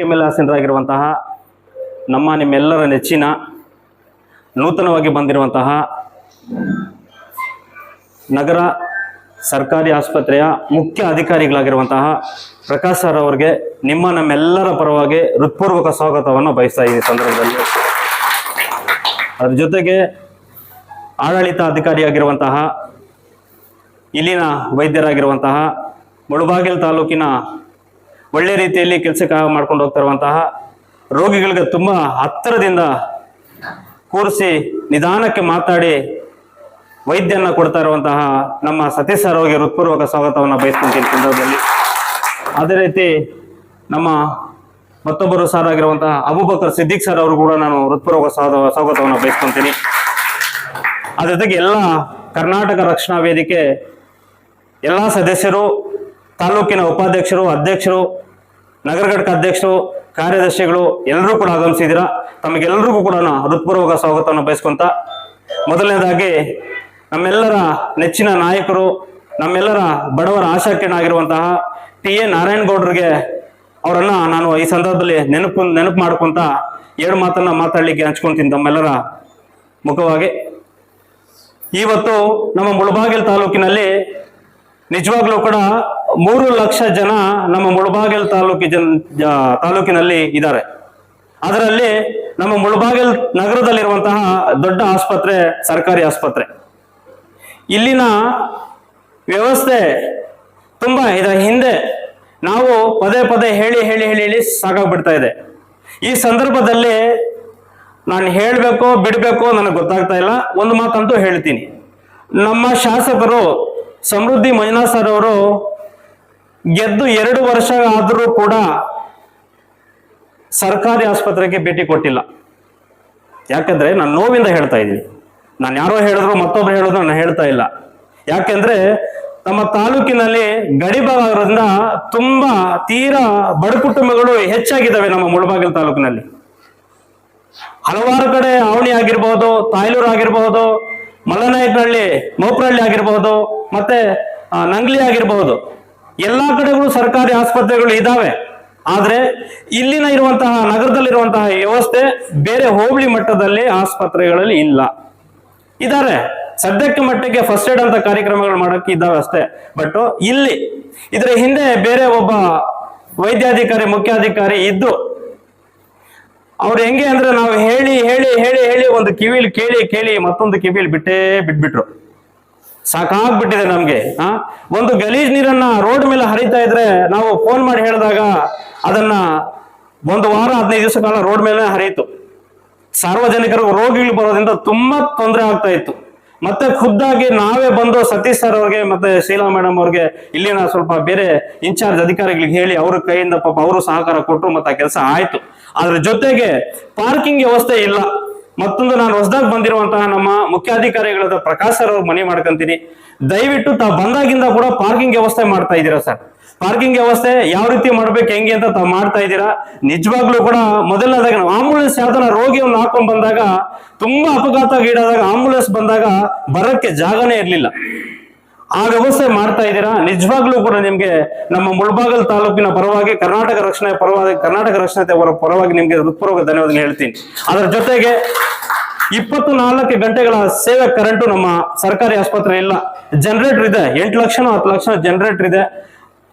ಆಸೀನರಾಗಿರುವಂತಹ ನಮ್ಮ ನಿಮ್ಮೆಲ್ಲರ ನೆಚ್ಚಿನ ನೂತನವಾಗಿ ಬಂದಿರುವಂತಹ ನಗರ ಸರ್ಕಾರಿ ಆಸ್ಪತ್ರೆಯ ಮುಖ್ಯ ಅಧಿಕಾರಿಗಳಾಗಿರುವಂತಹ ಪ್ರಕಾಶ್ ಸರ್ ಅವರಿಗೆ ನಿಮ್ಮ ನಮ್ಮೆಲ್ಲರ ಪರವಾಗಿ ಹೃತ್ಪೂರ್ವಕ ಸ್ವಾಗತವನ್ನು ಬಯಸ್ತಾ ಈ ಸಂದರ್ಭದಲ್ಲಿ. ಅದ್ರ ಜೊತೆಗೆ ಆಡಳಿತ ಅಧಿಕಾರಿಯಾಗಿರುವಂತಹ ಇಲ್ಲಿನ ವೈದ್ಯರಾಗಿರುವಂತಹ ಮುಳುಬಾಗಿಲು ತಾಲೂಕಿನ ಒಳ್ಳೆ ರೀತಿಯಲ್ಲಿ ಕೆಲಸ ಮಾಡ್ಕೊಂಡು ಹೋಗ್ತಿರುವಂತಹ ರೋಗಿಗಳಿಗೆ ತುಂಬ ಹತ್ತಿರದಿಂದ ಕೂರಿಸಿ ನಿಧಾನಕ್ಕೆ ಮಾತಾಡಿ ವೈದ್ಯನ ಕೊಡ್ತಾ ಇರುವಂತಹ ನಮ್ಮ ಸತೀಶ್ ಸರ್ ಅವರಿಗೆ ಹೃತ್ಪೂರ್ವಕ ಸ್ವಾಗತವನ್ನು ಬಯಸ್ಕೊಂತೀನಿ ಸಂದರ್ಭದಲ್ಲಿ. ಅದೇ ರೀತಿ ನಮ್ಮ ಮತ್ತೊಬ್ಬರು ಸರ್ ಆಗಿರುವಂತಹ ಅಬುಬಕರ್ ಸಿದ್ದಿಕ್ ಸರ್ ಅವರು ಕೂಡ ನಾನು ಹೃತ್ಪೂರ್ವಕ ಸ್ವಾಗತ ಸ್ವಾಗತವನ್ನು ಬಯಸ್ಕೊಂತೀನಿ. ಅದ್ರ ಜೊತೆಗೆ ಎಲ್ಲ ಕರ್ನಾಟಕ ರಕ್ಷಣಾ ವೇದಿಕೆ ಎಲ್ಲ ಸದಸ್ಯರು, ತಾಲೂಕಿನ ಉಪಾಧ್ಯಕ್ಷರು, ಅಧ್ಯಕ್ಷರು ನಗರ ಘಟಕ ಅಧ್ಯಕ್ಷರು, ಕಾರ್ಯದರ್ಶಿಗಳು ಎಲ್ಲರೂ ಕೂಡ ಆಗಮಿಸಿದ್ದೀರಾ? ತಮಗೆಲ್ಲರಿಗೂ ಕೂಡ ಹೃತ್ಪೂರ್ವಕ ಸ್ವಾಗತವನ್ನು ಬಯಸ್ಕೊಂತ ಮೊದಲನೇದಾಗಿ ನಮ್ಮೆಲ್ಲರ ನೆಚ್ಚಿನ ನಾಯಕರು, ನಮ್ಮೆಲ್ಲರ ಬಡವರ ಆಶಾಕಿರಣಾಗಿರುವಂತಹ ಟಿ ಎ ನಾರಾಯಣಗೌಡರಿಗೆ ಅವರನ್ನ ನಾನು ಈ ಸಂದರ್ಭದಲ್ಲಿ ನೆನಪು ನೆನಪು ಮಾಡ್ಕೊಂತ ಎರಡು ಮಾತನ್ನ ಮಾತಾಡ್ಲಿಕ್ಕೆ ಹಂಚ್ಕೊಂತೀನಿ ತಮ್ಮೆಲ್ಲರ ಮುಖವಾಗಿ. ಇವತ್ತು ನಮ್ಮ ಮುಳಬಾಗಿಲು ತಾಲೂಕಿನಲ್ಲಿ ನಿಜವಾಗ್ಲೂ ಕೂಡ ಮೂರು ಲಕ್ಷ ಜನ ನಮ್ಮ ಮುಳಬಾಗಿಲು ತಾಲೂಕಿ ಜನ ತಾಲೂಕಿನಲ್ಲಿ ಇದ್ದಾರೆ. ಅದರಲ್ಲಿ ನಮ್ಮ ಮುಳಬಾಗಿಲ್ ನಗರದಲ್ಲಿರುವಂತಹ ದೊಡ್ಡ ಆಸ್ಪತ್ರೆ ಸರ್ಕಾರಿ ಆಸ್ಪತ್ರೆ. ಇಲ್ಲಿನ ವ್ಯವಸ್ಥೆ ತುಂಬಾ ಇದರ ಹಿಂದೆ ನಾವು ಪದೇ ಪದೇ ಹೇಳಿ ಹೇಳಿ ಹೇಳಿ ಹೇಳಿ ಸಾಕಾಗ್ಬಿಡ್ತಾ ಇದೆ. ಈ ಸಂದರ್ಭದಲ್ಲಿ ನಾನು ಹೇಳಬೇಕೋ, ಬಿಡಬೇಕೋ ನನಗೆ ಗೊತ್ತಾಗ್ತಾ ಇಲ್ಲ. ಒಂದು ಮಾತಂತೂ ಹೇಳ್ತೀನಿ. ನಮ್ಮ ಶಾಸಕರು ಸಮೃದ್ಧಿ ಮಂಜುನಾಥ್ ಸರ್ ಅವರು ಗೆದ್ದು ಎರಡು ವರ್ಷ ಆದರೂ ಕೂಡ ಸರ್ಕಾರಿ ಆಸ್ಪತ್ರೆಗೆ ಭೇಟಿ ಕೊಟ್ಟಿಲ್ಲ. ಯಾಕಂದ್ರೆ ನಾನು ನೋವಿಂದ ಹೇಳ್ತಾ ಇದ್ದೀನಿ. ನಾನು ಯಾರೋ ಹೇಳಿದ್ರು ಮತ್ತೊಬ್ರು ಹೇಳಿದ್ರು ನಾನು ಹೇಳ್ತಾ ಇಲ್ಲ. ಯಾಕೆಂದ್ರೆ ನಮ್ಮ ತಾಲೂಕಿನಲ್ಲಿ ಗಡಿ ಭಾಗದಿಂದ ತುಂಬಾ ತೀರಾ ಬಡ ಕುಟುಂಬಗಳು ಹೆಚ್ಚಾಗಿದ್ದಾವೆ ನಮ್ಮ ಮುಳಬಾಗಿಲು ತಾಲೂಕಿನಲ್ಲಿ. ಹಲವಾರು ಕಡೆ ಅವಣಿ ಆಗಿರ್ಬಹುದು ತಾಯ್ಲೂರು ಆಗಿರಬಹುದು ಮಲ್ಲನಾಯಕನಹಳ್ಳಿ ಮೋಪನಹಳ್ಳಿ ಆಗಿರಬಹುದು ಮತ್ತೆ ನಂಗ್ಲಿ ಆಗಿರಬಹುದು ಎಲ್ಲಾ ಕಡೆಗಳು ಸರ್ಕಾರಿ ಆಸ್ಪತ್ರೆಗಳು ಇದಾವೆ. ಆದ್ರೆ ಇಲ್ಲಿನ ಇರುವಂತಹ, ನಗರದಲ್ಲಿರುವಂತಹ ವ್ಯವಸ್ಥೆ ಬೇರೆ ಹೋಬಳಿ ಮಟ್ಟದಲ್ಲಿ ಆಸ್ಪತ್ರೆಗಳಲ್ಲಿ ಇಲ್ಲ. ಇದಾರೆ. ಸದ್ಯಕ್ಕೆ ಮಟ್ಟಿಗೆ ಫಸ್ಟ್ ಏಡ್ ಅಂತ ಕಾರ್ಯಕ್ರಮಗಳು ಮಾಡೋಕೆ ಇದ್ದಾವೆ ಅಷ್ಟೇ. ಬಟ್ ಇಲ್ಲಿ, ಇದರ ಹಿಂದೆ ಬೇರೆ ಒಬ್ಬ ವೈದ್ಯಾಧಿಕಾರಿ, ಮುಖ್ಯಾಧಿಕಾರಿ ಇದ್ದು ಅವ್ರು ಹೆಂಗೆ ಅಂದ್ರೆ ನಾವು ಹೇಳಿ ಹೇಳಿ ಹೇಳಿ ಹೇಳಿ ಒಂದು ಕಿವಿಲಿ ಕೇಳಿ ಕೇಳಿ ಮತ್ತೊಂದು ಕಿವಿಲಿ ಬಿಟ್ಟೇ ಬಿಟ್ಬಿಟ್ರು. ಸಾಕಾಗ್ಬಿಟ್ಟಿದೆ ನಮ್ಗೆ, ಆ? ಒಂದು ಗಲೀಜ್ ನೀರನ್ನ ರೋಡ್ ಮೇಲೆ ಹರಿತಾ ಇದ್ರೆ ನಾವು ಫೋನ್ ಮಾಡಿ ಹೇಳಿದಾಗ ಅದನ್ನ ಒಂದು ವಾರ, ಹದಿನೈದು ದಿವಸ ಕಾಲ ರೋಡ್ ಮೇಲೆ ಹರಿಯಿತು. ಸಾರ್ವಜನಿಕರು ರೋಗಿಗಳು ಬರೋದ್ರಿಂದ ತುಂಬಾ ತೊಂದರೆ ಆಗ್ತಾ ಇತ್ತು. ಮತ್ತೆ ಖುದ್ದಾಗಿ ನಾವೇ ಬಂದು ಸತೀಶ್ ಸರ್ ಅವ್ರಿಗೆ ಮತ್ತೆ ಶೀಲಾ ಮೇಡಮ್ ಅವ್ರಿಗೆ ಇಲ್ಲಿನ ಸ್ವಲ್ಪ ಬೇರೆ ಇನ್ಚಾರ್ಜ್ ಅಧಿಕಾರಿಗಳಿಗೆ ಹೇಳಿ ಅವ್ರ ಕೈಯಿಂದ ಪಾಪ ಅವರು ಸಹಕಾರ ಕೊಟ್ಟರು ಮತ್ತೆ ಆ ಕೆಲಸ ಆಯ್ತು. ಅದ್ರ ಜೊತೆಗೆ ಪಾರ್ಕಿಂಗ್ ವ್ಯವಸ್ಥೆ ಇಲ್ಲ. ಮತ್ತೊಂದು ನಾನು ಹೊಸದಾಗಿ ಬಂದಿರುವಂತಹ ನಮ್ಮ ಮುಖ್ಯಾಧಿಕಾರಿಗಳಾದ ಪ್ರಕಾಶ್ ಸರ್ ಅವ್ರ ಮನೆ ಮಾಡ್ಕೊಂತೀನಿ. ದಯವಿಟ್ಟು ತಾವು ಬಂದಾಗಿಂದ ಕೂಡ ಪಾರ್ಕಿಂಗ್ ವ್ಯವಸ್ಥೆ ಮಾಡ್ತಾ ಇದ್ದೀರಾ ಸರ್? ಪಾರ್ಕಿಂಗ್ ವ್ಯವಸ್ಥೆ ಯಾವ ರೀತಿ ಮಾಡ್ಬೇಕು, ಹೆಂಗೆ ಅಂತ ತಾವು ಮಾಡ್ತಾ ಇದ್ದೀರಾ? ನಿಜವಾಗ್ಲೂ ಕೂಡ ಮೊದಲನೇದಾಗ ನಾವು ಆಂಬುಲೆನ್ಸ್ ಯಾವ್ದನ್ನ ರೋಗಿಯನ್ನು ಹಾಕೊಂಡ್ ಬಂದಾಗ ತುಂಬಾ ಅಪಘಾತ ಗೀಡಾದಾಗ ಆಂಬುಲೆನ್ಸ್ ಬಂದಾಗ ಬರಕ್ಕೆ ಜಾಗನೇ ಇರ್ಲಿಲ್ಲ. ಆ ವ್ಯವಸ್ಥೆ ಮಾಡ್ತಾ ಇದ್ದೀರಾ? ನಿಜವಾಗ್ಲೂ ಕೂಡ ನಿಮ್ಗೆ ನಮ್ಮ ಮುಳಬಾಗಲ್ ತಾಲೂಕಿನ ಪರವಾಗಿ, ಕರ್ನಾಟಕ ರಕ್ಷಣೆ ಪರವಾಗಿ, ಕರ್ನಾಟಕ ರಕ್ಷಣೆ ಅವರ ಪರವಾಗಿ ನಿಮ್ಗೆ ಹೃತ್ಪೂರ್ವಕ ಧನ್ಯವಾದ ಹೇಳ್ತೀನಿ. ಅದರ ಜೊತೆಗೆ ಇಪ್ಪತ್ತು ನಾಲ್ಕು ಗಂಟೆಗಳ ಸೇವೆ ಕರೆಂಟು ನಮ್ಮ ಸರ್ಕಾರಿ ಆಸ್ಪತ್ರೆ ಇಲ್ಲ. ಜನರೇಟರ್ ಇದೆ. ಎಂಟು ಲಕ್ಷ ಹತ್ತು ಲಕ್ಷ ಜನರೇಟರ್ ಇದೆ.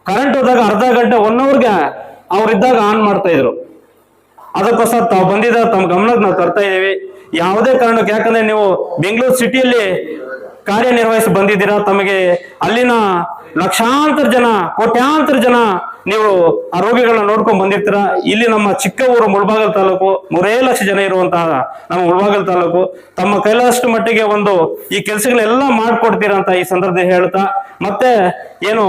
ಕರೆಂಟ್ ಹೋದಾಗ ಅರ್ಧ ಗಂಟೆ ಒನ್ ಅವರ್ಗೆ ಅವ್ರಿದ್ದಾಗ ಆನ್ ಮಾಡ್ತಾ ಇದ್ರು. ಅದಕ್ಕೋಸ್ಕರ ತಾವು ಬಂದಿದ್ದ, ತಮ್ಮ ಗಮನಕ್ಕೆ ನಾವು ತರ್ತಾ ಇದ್ದೀವಿ. ಯಾವುದೇ ಕಾರಣಕ್ಕೆ, ಯಾಕಂದ್ರೆ ನೀವು ಬೆಂಗಳೂರು ಸಿಟಿಯಲ್ಲಿ ಕಾರ್ಯನಿರ್ವಹಿಸಿ ಬಂದಿದ್ದೀರಾ? ತಮಗೆ ಅಲ್ಲಿನ ಲಕ್ಷಾಂತರ ಜನ, ಕೋಟ್ಯಾಂತರ ಜನ ನೀವು ಆ ರೋಗಿಗಳನ್ನ ನೋಡ್ಕೊಂಡ್ ಬಂದಿರ್ತೀರಾ? ಇಲ್ಲಿ ನಮ್ಮ ಚಿಕ್ಕ ಊರು ಮುಳಬಾಗಲ್ ತಾಲೂಕು ಮೂರೇ ಲಕ್ಷ ಜನ ಇರುವಂತಹ ನಮ್ಮ ಮುಳಬಾಗಲ್ ತಾಲೂಕು. ತಮ್ಮ ಕೈಲಾದಷ್ಟು ಮಟ್ಟಿಗೆ ಒಂದು ಈ ಕೆಲಸಗಳೆಲ್ಲ ಮಾಡ್ಕೊಡ್ತೀರಾ ಅಂತ ಈ ಸಂದರ್ಭದಲ್ಲಿ ಹೇಳ್ತಾ, ಮತ್ತೆ ಏನು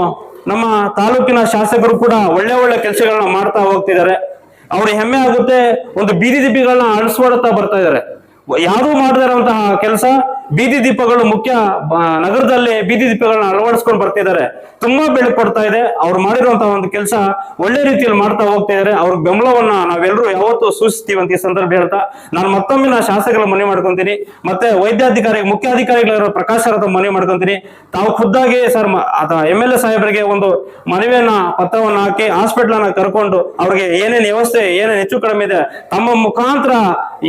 ನಮ್ಮ ತಾಲೂಕಿನ ಶಾಸಕರು ಕೂಡ ಒಳ್ಳೆ ಒಳ್ಳೆ ಕೆಲಸಗಳನ್ನ ಮಾಡ್ತಾ ಹೋಗ್ತಿದ್ದಾರೆ. ಅವ್ರಿಗೆ ಹೆಮ್ಮೆ ಆಗುತ್ತೆ, ಒಂದು ಬೀದಿ ದಿಬ್ಬಿಗಳನ್ನ ಅಳಿಸ್ಕೊಡ್ತಾ ಬರ್ತಾ ಇದ್ದಾರೆ. ಯಾರು ಮಾಡದೇ ಇರುವಂತಹ ಕೆಲಸ ಬೀದಿ ದೀಪಗಳು ಮುಖ್ಯ ನಗರದಲ್ಲಿ ಬೀದಿ ದೀಪಗಳನ್ನ ಅಳವಡಿಸ್ಕೊಂಡು ಬರ್ತಿದ್ದಾರೆ ತುಂಬಾ ಬೆಳಕು ಕೊಡ್ತಾ ಇದೆ. ಅವ್ರು ಮಾಡಿರುವಂತಹ ಒಂದು ಕೆಲಸ ಒಳ್ಳೆ ರೀತಿಯಲ್ಲಿ ಮಾಡ್ತಾ ಹೋಗ್ತಾ ಇದ್ದಾರೆ. ಅವ್ರ ಬೆಂಬಲವನ್ನ ನಾವೆಲ್ಲರೂ ಯಾವತ್ತೂ ಸೂಚಿಸ್ತೀವಿ ಅಂತ ಈ ಸಂದರ್ಭ ಹೇಳ್ತಾ ನಾನು ಮತ್ತೊಮ್ಮೆ ನಾ ಶಾಸಕರ ಮನವಿ ಮಾಡ್ಕೊಂತೀನಿ. ಮತ್ತೆ ವೈದ್ಯಾಧಿಕಾರಿ ಮುಖ್ಯಾಧಿಕಾರಿಗಳ ಪ್ರಕಾಶ್ ಅವರ ಮನವಿ ಮಾಡ್ಕೊಂತೀನಿ. ತಾವು ಖುದ್ದಾಗಿ ಸರ್ ಎಂ ಎಲ್ ಎ ಸಾಹೇಬರಿಗೆ ಒಂದು ಮನವಿಯನ್ನ ಪತ್ರವನ್ನ ಹಾಕಿ ಹಾಸ್ಪಿಟಲ್ ಅನ್ನ ಕರ್ಕೊಂಡು ಅವ್ರಿಗೆ ಏನೇನು ವ್ಯವಸ್ಥೆ ಏನೇನು ಹೆಚ್ಚು ಕಡಿಮೆ ಇದೆ ತಮ್ಮ ಮುಖಾಂತರ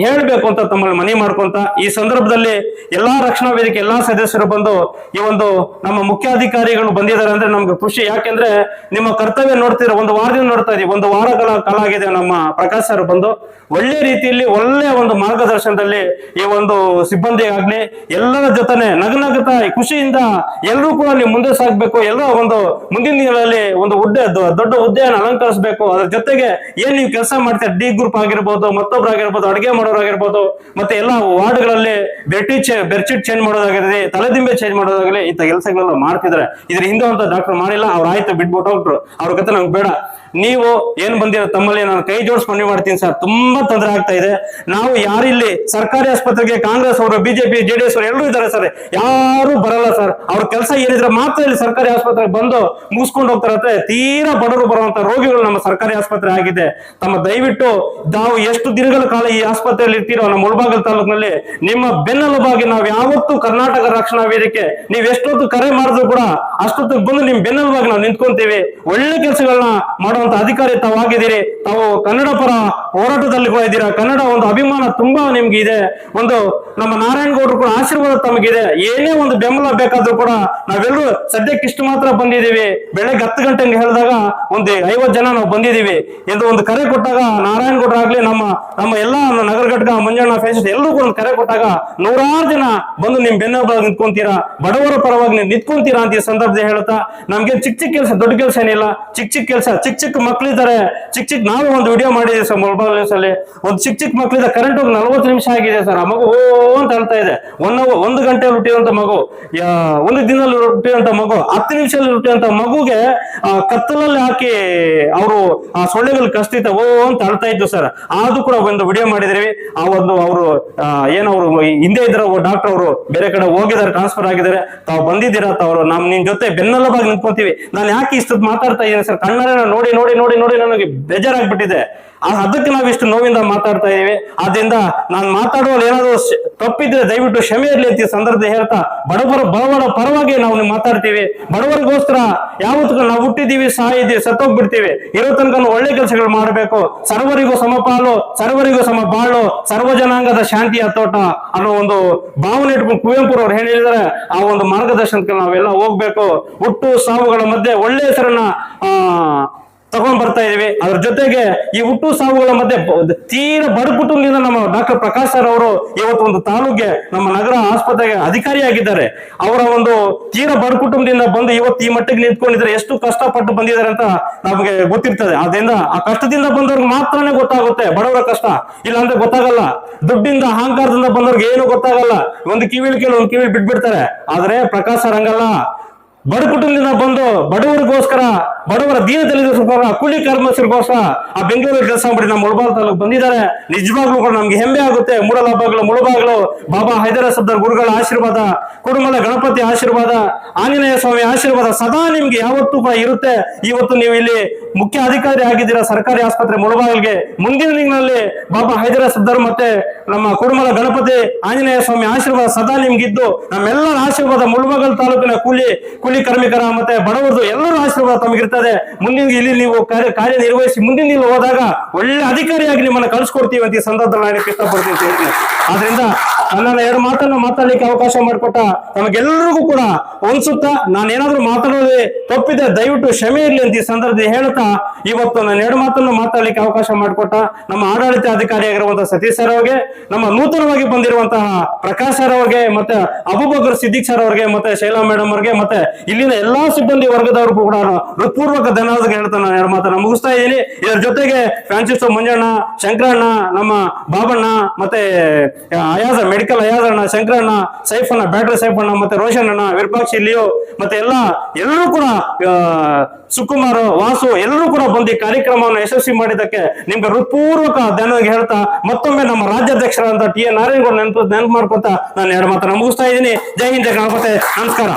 ಹೇಳ್ಬೇಕು ಅಂತ ತಮ್ಮಲ್ಲಿ ಮನವಿ ಮಾಡ್ಕೊಂತ ಈ ಸಂದರ್ಭದಲ್ಲಿ ಎಲ್ಲಾ ರಕ್ಷಣಾ ವೇದಿಕೆ ಎಲ್ಲಾ ಸದಸ್ಯರು ಬಂದು ಈ ಒಂದು ನಮ್ಮ ಮುಖ್ಯಾಧಿಕಾರಿಗಳು ಬಂದಿದ್ದಾರೆ ಅಂದ್ರೆ ನಮ್ಗೆ ಖುಷಿ. ಯಾಕೆಂದ್ರೆ ನಿಮ್ಮ ಕರ್ತವ್ಯ ನೋಡ್ತೀರ ಒಂದು ವಾರದಿಂದ ನೋಡ್ತಾ ಇದೀವಿ. ಒಂದು ವಾರಗಳ ಕಾಲ ಆಗಿದೆ ನಮ್ಮ ಪ್ರಕಾಶ್ ಸರ್ ಬಂದು. ಒಳ್ಳೆ ರೀತಿಯಲ್ಲಿ ಒಳ್ಳೆ ಒಂದು ಮಾರ್ಗದರ್ಶನದಲ್ಲಿ ಈ ಒಂದು ಸಿಬ್ಬಂದಿ ಆಗ್ಲಿ ಎಲ್ಲರ ಜೊತೆನೆ ನಗನಗತ ಖುಷಿಯಿಂದ ಎಲ್ಲರೂ ಕೂಡ ನೀವು ಮುಂದೆ ಸಾಗ್ಬೇಕು. ಎಲ್ಲ ಒಂದು ಮುಂದಿನ ದಿನಗಳಲ್ಲಿ ಒಂದು ಹುದ್ದೆ ದೊಡ್ಡ ಹುದ್ದೆಯನ್ನು ಅಲಂಕರಿಸಬೇಕು. ಅದ್ರ ಜೊತೆಗೆ ಏನ್ ನೀವು ಕೆಲಸ ಮಾಡ್ತೀರಾ? ಡಿ ಗ್ರೂಪ್ ಆಗಿರ್ಬೋದು ಮತ್ತೊಬ್ರು ಆಗಿರ್ಬೋದು ಅಡುಗೆ ಮಾಡೋರಾಗಿರ್ಬೋದು, ಮತ್ತೆ ಎಲ್ಲ ವಾರ್ಡ್ಗಳಲ್ಲಿ ಬೆಟ್ಟಿ ಬೆಡ್ಶೀಟ್ ಚೇಂಜ್ ಮಾಡೋದಾಗಲಿ ತಲೆದಿಂಬೆ ಚೇಂಜ್ ಮಾಡೋದಾಗಲಿ ಇಂಥ ಕೆಲಸಗಳೆಲ್ಲ ಮಾಡ್ತಿದ್ರೆ ಇದ್ರ ಹಿಂದೆ ಅಂತ ಡಾಕ್ಟರ್ ಮಾಡಿಲ್ಲ, ಅವ್ರು ಆಯ್ತು ಬಿಟ್ಬಿಟ್ಟು ಹೋಗ್ರು ಅವ್ರ ಕತೆ ನಂಗೆ ಬೇಡ. ನೀವು ಏನ್ ಬಂದಿರೋ ತಮ್ಮಲ್ಲಿ ನಾನು ಕೈ ಜೋಡಿಸಿ ಮನವಿ ಮಾಡ್ತೀನಿ ಸರ್. ತುಂಬಾ ತೊಂದರೆ ಆಗ್ತಾ ಇದೆ. ನಾವು ಯಾರಿಲ್ಲಿ ಸರ್ಕಾರಿ ಆಸ್ಪತ್ರೆಗೆ ಕಾಂಗ್ರೆಸ್ ಅವರು, ಬಿಜೆಪಿ ಜೆಡಿಎಸ್ ಅವರು ಎಲ್ಲರೂ ಇದ್ದಾರೆ ಸರ್. ಯಾರು ಬರಲ್ಲ ಸರ್. ಅವ್ರ ಕೆಲಸ ಏನಿದ್ರೆ ಮಾತ್ರ ಇಲ್ಲಿ ಸರ್ಕಾರಿ ಆಸ್ಪತ್ರೆಗೆ ಬಂದು ಮುಗಿಸ್ಕೊಂಡು ಹೋಗ್ತಾರತ್ತೆ ತೀರಾ ಬಡವರು ಬರುವಂತ ರೋಗಿಗಳು ನಮ್ಮ ಸರ್ಕಾರಿ ಆಸ್ಪತ್ರೆ ಆಗಿದೆ. ತಮ್ಮ ದಯವಿಟ್ಟು ನಾವು ಎಷ್ಟು ದಿನಗಳ ಕಾಲ ಈ ಆಸ್ಪತ್ರೆಯಲ್ಲಿ ಇರ್ತೀರೋ, ನಮ್ಮ ಮುಳಬಾಗಲ್ ತಾಲೂಕಿನಲ್ಲಿ ನಿಮ್ಮ ಬೆನ್ನೆಲುಬಾಗಿ ನಾವು ಯಾವತ್ತೂ ಕರ್ನಾಟಕ ರಕ್ಷಣಾ ವೇದಿಕೆ, ನೀವು ಎಷ್ಟೊತ್ತು ಕರೆ ಮಾಡಿದ್ರು ಕೂಡ ಅಷ್ಟೊತ್ತಿಗೆ ಬಂದು ನಿಮ್ ಬೆನ್ನೆಲುಬಾಗಿ ನಾವು ನಿಂತ್ಕೊಂತೀವಿ. ಒಳ್ಳೆ ಕೆಲಸಗಳನ್ನ ಮಾಡುವಂತ ಅಧಿಕಾರಿ ತಾವು ಆಗಿದ್ದೀರಿ ತಾವು ಕನ್ನಡ ಪರ ಹೋರಾಟದಲ್ಲಿ ಕೂಡ ಇದ್ದೀರಾ? ಕನ್ನಡ ಒಂದು ಅಭಿಮಾನ ತುಂಬಾ ನಿಮ್ಗೆ ಇದೆ ಒಂದು ನಮ್ಮ ನಾರಾಯಣ ಗೌಡರು ಕೂಡ ಆಶೀರ್ವಾದ ತಮಗಿದೆ. ಏನೇ ಒಂದು ಬೆಂಬಲ ಬೇಕಾದ್ರೂ ಕೂಡ ನಾವೆಲ್ಲರೂ ಸದ್ಯಕ್ಕೆ ಇಷ್ಟು ಮಾತ್ರ ಬಂದಿದ್ದೀವಿ. ಬೆಳಗ್ಗೆ ಹತ್ತು ಗಂಟೆ ಹೇಳಿದಾಗ ಒಂದು ಐವತ್ತು ಜನ ನಾವು ಬಂದಿದ್ದೀವಿ. ಎಂದು ಒಂದು ಕರೆ ಕೊಟ್ಟಾಗ ನಾರಾಯಣ ಗೌಡ್ರು ಆಗ್ಲಿ, ನಮ್ಮ ನಮ್ಮ ಎಲ್ಲ ನಗರ ಘಟಕ, ಮಂಜಣ್ಣ ಫೇಸಸ್ ಎಲ್ಲರೂ ಕರೆ ಕೊಟ್ಟಾಗ ನೂರಾರು ಜನ ಬಂದು ನಿಮ್ ಬೆನ್ನೆಲುಬಾಗಿ ನಿಂತ್ಕೊಂತೀರಾ? ಬಡವರ ಪರವಾಗಿ ನೀವು ನಿಂತ್ಕೊಂತೀರಾ ಅಂತ ಈ ಸಂದರ್ಭದಲ್ಲಿ ಹೇಳ್ತಾ ನಮ್ಗೆ ಚಿಕ್ಕ ಚಿಕ್ಕ ಕೆಲಸ, ದೊಡ್ಡ ಕೆಲಸ ಏನಿಲ್ಲ. ಚಿಕ್ಕ ಚಿಕ್ಕ ಕೆಲಸ, ಚಿಕ್ಕ ಚಿಕ್ಕ ಮಕ್ಳಿದ್ದಾರೆ. ಚಿಕ್ಕ ಚಿಕ್ಕ ನಾವು ಒಂದು ವಿಡಿಯೋ ಮಾಡಿದ್ದೀವಿ ಸರ್ ಮೊಬೈಲ್ ನ್ಯೂಸ್ ಅಲ್ಲಿ. ಒಂದು ಚಿಕ್ಕ ಚಿಕ್ಕ ಮಕ್ಕಳಿದ ಕರೆಂಟ್ ಹೋಗಿ ನಲವತ್ತು ನಿಮಿಷ ಆಗಿದೆ ಸರ್. ಆ ಮಗು ಓ ಅಂತ ಹೇಳ್ತಾ ಇದೆ. ಒನ್ ಒಂದು ಗಂಟೆಯಲ್ಲಿ ಹುಟ್ಟಿದಂತ ಮಗು. ಒಂದು ದಿನದಲ್ಲಿ ಹುಟ್ಟಿದಂತ ಮಗು, ಹತ್ತು ನಿಮಿಷದಲ್ಲಿ ಹುಟ್ಟಿದಂತ ಮಗುಗೆ ಕತ್ತಲಲ್ಲಿ ಹಾಕಿ ಅವರು ಆ ಸೊಳ್ಳೆಗಳು ಕಸ್ತಿತ್ತ ಓ ಅಂತ ಅಳ್ತಾ ಇದ್ದು ಸರ್. ಅದು ಕೂಡ ಒಂದು ವಿಡಿಯೋ ಮಾಡಿದ್ರಿ. ಆ ಒಂದು ಅವರು ಏನವರು ಹಿಂದೆ ಇದ್ರ ಡಾಕ್ಟರ್ ಅವರು ಬೇರೆ ಕಡೆ ಹೋಗಿದ್ದಾರೆ ಟ್ರಾನ್ಸ್ಫರ್ ಆಗಿದ್ದಾರೆ. ತಾವು ಬಂದಿದ್ದೀರಾ ತಾವ್ರು ನಮ್ ನಿನ್ ಜೊತೆ ಬೆನ್ನೆಲುಬಾಗಿ ನಿಂತ್ಕೊಂತೀವಿ. ನಾನು ಯಾಕೆ ಇಷ್ಟು ಮಾತಾಡ್ತಾ ಇದ್ದೀನಿ ಸರ್? ನಾನು ನೋಡಿ. ನೋಡಿ ನೋಡಿ ನೋಡಿ ನನಗೆ ಬೇಜಾರಾಗ್ಬಿಟ್ಟಿದೆ. ಅದಕ್ಕೆ ನಾವು ಇಷ್ಟು ನೋವಿಂದ ಮಾತಾಡ್ತಾ ಇದೀವಿ. ಆದ್ರಿಂದ ನಾನು ಮಾತಾಡುವಲ್ಲಿ ಏನಾದ್ರು ತಪ್ಪಿದ್ರೆ ದಯವಿಟ್ಟು ಕ್ಷಮೆ ಇರಲಿ ಅಂತ ಈ ಸಂದರ್ಭದಲ್ಲಿ ಹೇಳ್ತಾ, ಬಡವರ ಬಡವರ ಪರವಾಗಿ ನಾವು ಮಾತಾಡ್ತೀವಿ. ಬಡವರಿಗೋಸ್ಕರ ಯಾವತ್ತೂ ನಾವು ಹುಟ್ಟಿದೀವಿ ಸಾಯಿದ್ದೀವಿ, ಸತ್ತೋಗ್ಬಿಡ್ತೀವಿ. ಇರೋ ತನಕ ಒಳ್ಳೆ ಕೆಲಸಗಳು ಮಾಡಬೇಕು. ಸರ್ವರಿಗೂ ಸಮಪಾಲು ಸರ್ವರಿಗೂ ಸಮ ಬಾಳು ಸರ್ವ ಜನಾಂಗದ ಶಾಂತಿಯ ತೋಟ ಅನ್ನೋ ಒಂದು ಭಾವನೆ ಇಟ್ಕೊಂಡು ಕುವೆಂಪು ಅವ್ರು ಹೇಳಿದ್ರೆ ಆ ಒಂದು ಮಾರ್ಗದರ್ಶನಕ್ಕೆ ನಾವೆಲ್ಲ ಹೋಗ್ಬೇಕು. ಹುಟ್ಟು ಸಾವುಗಳ ಮಧ್ಯೆ ಒಳ್ಳೆ ಹೆಸರನ್ನ, ಆ ತಗೊಂಡ್ ಬರ್ತಾ ಇದೀವಿ. ಅದ್ರ ಜೊತೆಗೆ ಈ ಹುಟ್ಟು ಸಾವುಗಳ ಮಧ್ಯೆ ತೀರ ಬಡ ಕುಟುಂಬದಿಂದ ನಮ್ಮ ಡಾಕ್ಟರ್ ಪ್ರಕಾಶ್ ಸರ್ ಅವರು ಇವತ್ತು ಒಂದು ತಾಲೂಕಿಗೆ ನಮ್ಮ ನಗರ ಆಸ್ಪತ್ರೆಗೆ ಅಧಿಕಾರಿಯಾಗಿದ್ದಾರೆ. ಅವರ ಒಂದು ತೀರ ಬಡ ಕುಟುಂಬದಿಂದ ಬಂದು ಇವತ್ತು ಈ ಮಟ್ಟಿಗೆ ನಿಂತ್ಕೊಂಡಿದ್ರೆ ಎಷ್ಟು ಕಷ್ಟಪಟ್ಟು ಬಂದಿದ್ದಾರೆ ಅಂತ ನಮಗೆ ಗೊತ್ತಿರ್ತದೆ. ಅದರಿಂದ ಆ ಕಷ್ಟದಿಂದ ಬಂದವ್ರಿಗೆ ಮಾತ್ರನೇ ಗೊತ್ತಾಗುತ್ತೆ. ಬಡವರ ಕಷ್ಟ. ಇಲ್ಲ ಅಂದ್ರೆ ಗೊತ್ತಾಗಲ್ಲ. ದುಡ್ಡಿಂದ, ಅಹಂಕಾರದಿಂದ ಬಂದವ್ರಿಗೆ ಏನು ಗೊತ್ತಾಗಲ್ಲ. ಒಂದು ಕಿವಿಲ್ ಕೇಳಿ ಒಂದು ಕಿವಿಳಿ ಬಿಟ್ಬಿಡ್ತಾರೆ. ಆದ್ರೆ ಪ್ರಕಾಶ್ ಸರ್ ಹಂಗಲ್ಲ. ಬಡ ಕುಟುಂಬದಿಂದ ಬಂದು ಬಡವರಿಗೋಸ್ಕರ ಬಡವರ ದೀನದಲ್ಲಿಗೋಸ್ಕರ ಕೂಲಿ ಕಾರ್ಮಿಕರಿಗೋಸ್ಕರ ಆ ಬೆಂಗಳೂರಿಗೆ ಕೆಲಸ ಮಾಡಿ ನಮ್ಮ ಮುಳಬಾಲ್ ತಾಲೂಕು ಬಂದಿದ್ದಾರೆ. ನಿಜವಾಗ್ಲೂ ಕೂಡ ನಮ್ಗೆ ಹೆಮ್ಮೆ ಆಗುತ್ತೆ. ಮೂಡಲ ಹಬ್ಬಗಳು ಮುಳಬಾಗ್ಲು, ಬಾಬಾ ಹೈದರ ಗುರುಗಳ ಆಶೀರ್ವಾದ ಕುಡುಮಲ ಗಣಪತಿ ಆಶೀರ್ವಾದ, ಆಂಜನೇಯ ಸ್ವಾಮಿ ಆಶೀರ್ವಾದ ಸದಾ ನಿಮ್ಗೆ ಯಾವತ್ತೂ ಇರುತ್ತೆ. ಇವತ್ತು ನೀವು ಇಲ್ಲಿ ಮುಖ್ಯ ಅಧಿಕಾರಿ ಆಗಿದ್ದೀರಾ, ಸರ್ಕಾರಿ ಆಸ್ಪತ್ರೆ ಮುಳಬಾಗಿಲ್ಗೆ. ಮುಂದಿನ ದಿನಗಳಲ್ಲಿ ಬಾಬಾ ಹೈದರ ಮತ್ತೆ ನಮ್ಮ ಕುಡುಮಲ ಗಣಪತಿ, ಆಂಜನೇಯ ಸ್ವಾಮಿ ಆಶೀರ್ವಾದ ಸದಾ ನಿಮ್ಗಿದ್ದು. ನಮ್ಮೆಲ್ಲರ ಆಶೀರ್ವಾದ ಮುಳಬಾಗಲ್ ತಾಲೂಕಿನ ಕೂಲಿ ಕೂಲಿ ಕಾರ್ಮಿಕರ ಮತ್ತೆ ಬಡವರದು ಎಲ್ಲರ ಆಶೀರ್ವಾದ ತಮಗಿರ್ತದೆ ಮುಂದಿನ ಇಲ್ಲಿ ನೀವು ಕಾರ್ಯ ಕಾರ್ಯನಿರ್ವಹಿಸಿ ಮುಂದಿನ ಇಲ್ಲಿ ಹೋದಾಗ ಒಳ್ಳೆ ಅಧಿಕಾರಿಯಾಗಿ ನಿಮ್ಮನ್ನ ಕಳ್ಸಿಕೊಡ್ತೀವಿ ಅಂತ ಈ ಸಂದರ್ಭದಲ್ಲಿ ನಾನು ಇಷ್ಟಪಡ್ತೀನಿ ಅಂತ ಹೇಳ್ತೀನಿ. ಆದ್ರಿಂದ ನನ್ನ ಎರಡು ಮಾತನ್ನ ಮಾತಾಡ್ಲಿಕ್ಕೆ ಅವಕಾಶ ಮಾಡಿಕೊಟ್ಟ ನಮಗೆಲ್ಲರಿಗೂ ಕೂಡ ಅನ್ಸುತ್ತಾ ನಾನೇನಾದ್ರೂ ಮಾತಾಡೋದೇ ತಪ್ಪಿದೆ, ದಯವಿಟ್ಟು ಕ್ಷಮೆ ಇರಲಿ ಅಂತ ಈ ಸಂದರ್ಭದಲ್ಲಿ ಹೇಳ್ತಾ ಇವತ್ತು ನನ್ನ ಎರಡು ಮಾತನ್ನು ಮಾತಾಡ್ಲಿಕ್ಕೆ ಅವಕಾಶ ಮಾಡಿಕೊಟ್ಟ ನಮ್ಮ ಆಡಳಿತ ಅಧಿಕಾರಿಯಾಗಿರುವಂತಹ ಸತೀಶ್ ಸರ್ ಅವ್ರಿಗೆ, ನಮ್ಮ ನೂತನವಾಗಿ ಬಂದಿರುವಂತಹ ಪ್ರಕಾಶ್ ಸರ್ ಅವ್ರಿಗೆ, ಮತ್ತೆ ಅಬುಬಕರ್ ಸಿದ್ದಿಕ್ ಸರ್ ಅವ್ರಿಗೆ, ಮತ್ತೆ ಶೈಲಾ ಮೇಡಮ್ ಅವ್ರಿಗೆ, ಮತ್ತೆ ಇಲ್ಲಿನ ಎಲ್ಲಾ ಸಿಬ್ಬಂದಿ ವರ್ಗದವರಿಗೂ ಕೂಡ ಹೃತ್ಪೂರ್ವಕ ಧನ್ಯವಾದ ಹೇಳ್ತಾ ನಾನು ಎರಡು ಮಾತನ್ನ ಮುಗಿಸ್ತಾ ಇದ್ದೀನಿ. ಇದರ ಜೊತೆಗೆ ಫ್ರಾನ್ಸಿಸ್ ಮಂಜಣ್ಣ ಶಂಕರಣ್ಣ, ನಮ್ಮ ಬಾಬಣ್ಣ ಮತ್ತೆ ಅಯಾಜ, ಮೆಡಿಕಲ್ ಅಯಾಜಣ್ಣ ಶಂಕರಣ್ಣ, ಸೈಫಣ್ಣ, ಬ್ಯಾಟ್ರಿ ಸೈಫಣ್ಣ ಮತ್ತೆ ರೋಷನ್ ಅಣ್ಣ, ವಿರ್ಪಾಕ್ಷಿ, ಲಿಯೋ ಮತ್ತೆ ಎಲ್ಲ ಎಲ್ಲರೂ ಕೂಡ ಸುಕುಮಾರ್, ವಾಸು ಎಲ್ಲರೂ ಕೂಡ ಬಂದು ಈ ಕಾರ್ಯಕ್ರಮವನ್ನು ಯಶಸ್ವಿ ಮಾಡಿದ್ದಕ್ಕೆ ನಿಮ್ಗೆ ಹೃತ್ಪೂರ್ವಕ ಧನ್ಯವಾದ ಹೇಳ್ತಾ ಮತ್ತೊಮ್ಮೆ ನಮ್ಮ ರಾಜ್ಯಾಧ್ಯಕ್ಷರಾದಂತ ಟಿ ಎನ್ ನಾರಾಯಣಗೌಡ ನೆನಪು ನೆನಪು ಮಾಡ್ಕೊತಾ ನಾನು ಎರಡು ಮಾತನ್ನ ಮುಗಿಸ್ತಾ ಇದ್ದೀನಿ. ಜೈ ಹಿಂದ್ ಗಣಪತಿ ನಮಸ್ಕಾರ.